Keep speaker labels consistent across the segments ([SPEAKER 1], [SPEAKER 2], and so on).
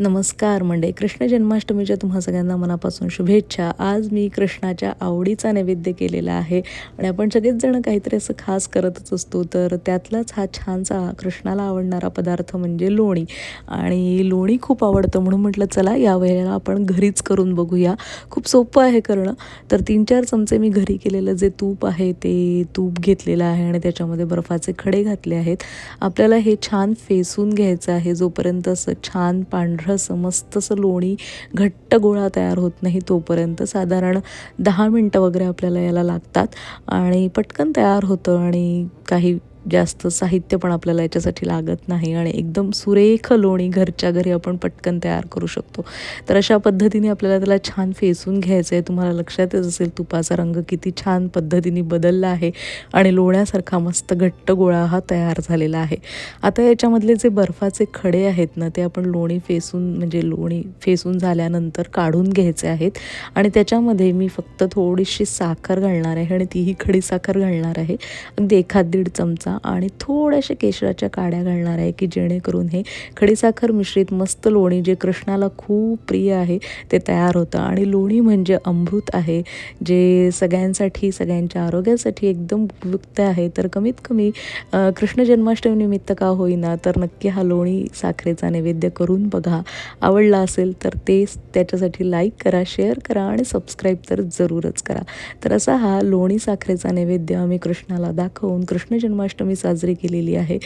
[SPEAKER 1] नमस्कार मंडळी. कृष्ण जन्माष्टमीच्या तुम्हा सगळ्यांना मनापासून शुभेच्छा. आज मी कृष्णाच्या आवडीचा नैवेद्य केलेला आहे आणि आपण सगळेच जण काहीतरी असं खास करतच असतो. तर त्यातलाच हा छानसा कृष्णाला आवडणारा पदार्थ म्हणजे लोणी. आणि लोणी खूप आवडतं म्हणून म्हटलं चला या वेळेला आपण घरीच करून बघूया. खूप सोपं आहे करणं. तर तीन चार चमचे मी घरी केलेलं जे तूप आहे ते तूप घेतलेलं आहे आणि त्याच्यामध्ये बर्फाचे खडे घातले आहेत. आपल्याला हे छान फेसून घ्यायचं आहे जोपर्यंत असं छान पांढरं असं मस्त असं लोणी घट्ट गोळा तयार होत नाही तोपर्यंत. साधारण दहा मिनटं वगैरे आपल्याला याला लागतात आणि पटकन तयार होतं आणि काही जास्त साहित्य पण आपल्याला याच्यासाठी लागत नाही आणि एकदम सुरेख लोणी घरच्या घरी आपण पटकन तयार करू शकतो. तर अशा पद्धतीने आपल्याला त्याला छान फेसून घ्यायचं आहे. तुम्हाला लक्षातच असेल तुपाचा रंग किती छान पद्धतीने बदलला आहे आणि लोण्यासारखा मस्त घट्ट गोळा हा तयार झालेला आहे. आता याच्यामधले जे बर्फाचे खडे आहेत ना ते आपण लोणी फेसून म्हणजे लोणी फेसून झाल्यानंतर काढून घ्यायचे आहेत. आणि त्याच्यामध्ये मी फक्त थोडीशी साखर घालणार आहे आणि तीही खडी साखर घालणार आहे. अगदी एखाद दीड चमचा आणि थोड्याशा केशराच्या काड्या घालणार आहे की जेणेकरून हे खडीसाखर मिश्रित मस्त लोणी जे कृष्णाला खूप प्रिय आहे ते तयार होतं. आणि लोणी म्हणजे अमृत आहे जे सगळ्यांसाठी सगळ्यांच्या आरोग्यासाठी एकदम उपयुक्त आहे. तर कमीत कमी कृष्ण कृष्ण जन्माष्टमीनिमित्त का होईना तर नक्की हा लोणी साखरेचा नैवेद्य करून बघा. आवडला असेल तर ते त्याच्यासाठी लाईक करा शेअर करा आणि सबस्क्राईब तर जरूरच करा. तर असा हा लोणी साखरेचा नैवेद्य आम्ही कृष्णाला दाखवून कृष्ण जन्माष्टमी साजरी केलेली आहे.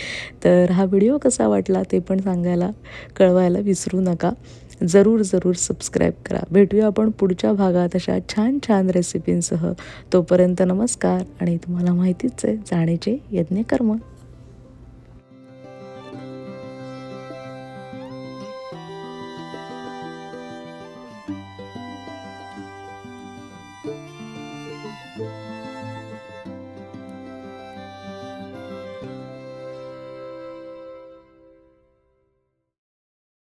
[SPEAKER 1] तर हा व्हिडिओ कसा वाटला ते पण सांगायला कळवायला विसरू नका. जरूर जरूर सबस्क्राईब करा. भेटूया आपण पुढच्या भागात अशा छान छान रेसिपींसह तोपर्यंत नमस्कार आणि तुम्हाला माहितीच आहे जाण्याचे यज्ञ कर्म.